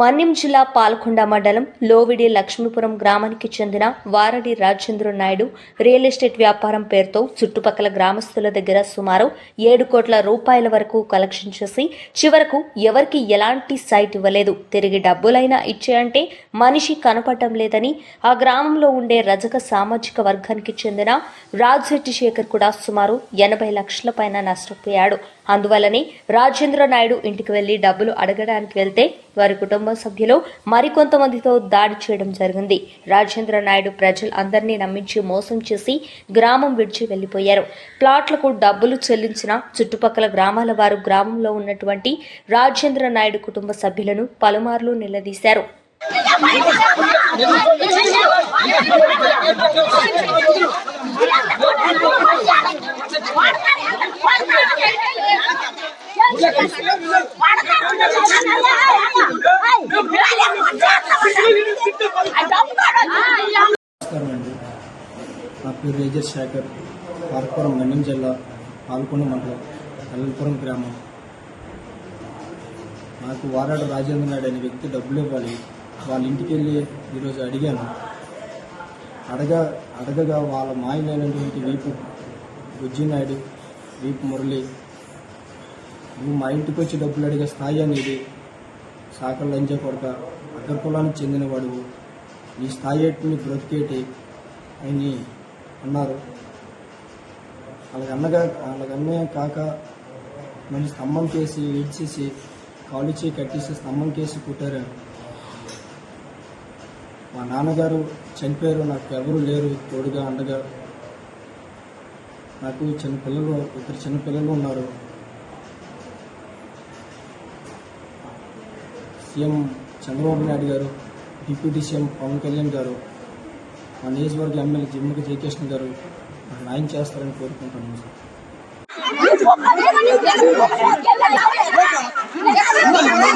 మన్యం జిల్లా పాల్కొండ మండలం లోవిడి లక్ష్మీపురం గ్రామానికి చెందిన వారడి రాజేంద్ర నాయుడు రియల్ ఎస్టేట్ వ్యాపారం పేరుతో చుట్టుపక్కల గ్రామస్తుల దగ్గర సుమారు ఏడు కోట్ల రూపాయల వరకు కలెక్షన్ చేసి చివరకు ఎవరికి ఎలాంటి సైట్ ఇవ్వలేదు. తిరిగి డబ్బులైనా ఇచ్చేయంటే మనిషి కనపడటం లేదని ఆ గ్రామంలో ఉండే రజక సామాజిక వర్గానికి చెందిన రాజశెట్టి శేఖర్ కూడా సుమారు ఎనభై లక్షల పైన నష్టపోయాడు. అందువల్లనే రాజేంద్ర నాయుడు ఇంటికి వెళ్ళి డబ్బులు అడగడానికి వెళ్తే వారి కుటుంబ సభ్యులు మరికొంతమందితో దాడి చేయడం జరిగింది. రాజేంద్ర నాయుడు ప్రజలు అందరినీ నమ్మించి మోసం చేసి గ్రామం విడిచి వెళ్ళిపోయారు ప్లాట్లకు డబ్బులు చెల్లించిన చుట్టుపక్కల గ్రామాల వారు గ్రామంలో ఉన్నటువంటి రాజేంద్ర నాయుడు కుటుంబ సభ్యులను పలుమార్లు నిలదీశారు. నా శాఖర్ రేజర్ శేఖర్ జిల్లా పాల్కొండ మండలం అల్లపురం గ్రామం. నాకు వారాడు రాజేంద్ర నాయుడు అనే వ్యక్తి డబ్బులు ఇవ్వాలి. వాళ్ళ ఇంటికి వెళ్ళి ఈరోజు అడిగాను. అడగ అడగగా వాళ్ళ మాయలైనటువంటి వీపు బుజ్జి నాయుడు వీపు మురళి నువ్వు మా ఇంటికి వచ్చి డబ్బులు అడిగే స్థాయి అనేది సాకర్ లంజ కొడక చెందిన చెందినవాడు. ఈ స్థాయి ఎట్టుని బ్రతికేటి? అని అన్నారు. వాళ్ళకి అమ్మే కాక నన్ను స్తంభం చేసి ఈడ్చేసి కాలు చేయి కట్టేసి స్తంభం చేసి కుట్టారు. మా నాన్నగారు చనిపోయారు. నాకు ఎవరు లేరు. తోడుగా అండగా. నాకు చిన్న పిల్లలు ఇద్దరు చిన్న పిల్లలు ఉన్నారు. సీఎం చంద్రబాబు నాయుడు గారు డిప్యూటీ సీఎం పవన్ కళ్యాణ్ గారు మా నియోజకవర్గ ఎమ్మెల్యే జిమ్మకి జయకృష్ణ గారు న్యాయం చేస్తారని కోరుకుంటున్నాను సార్ Thank you.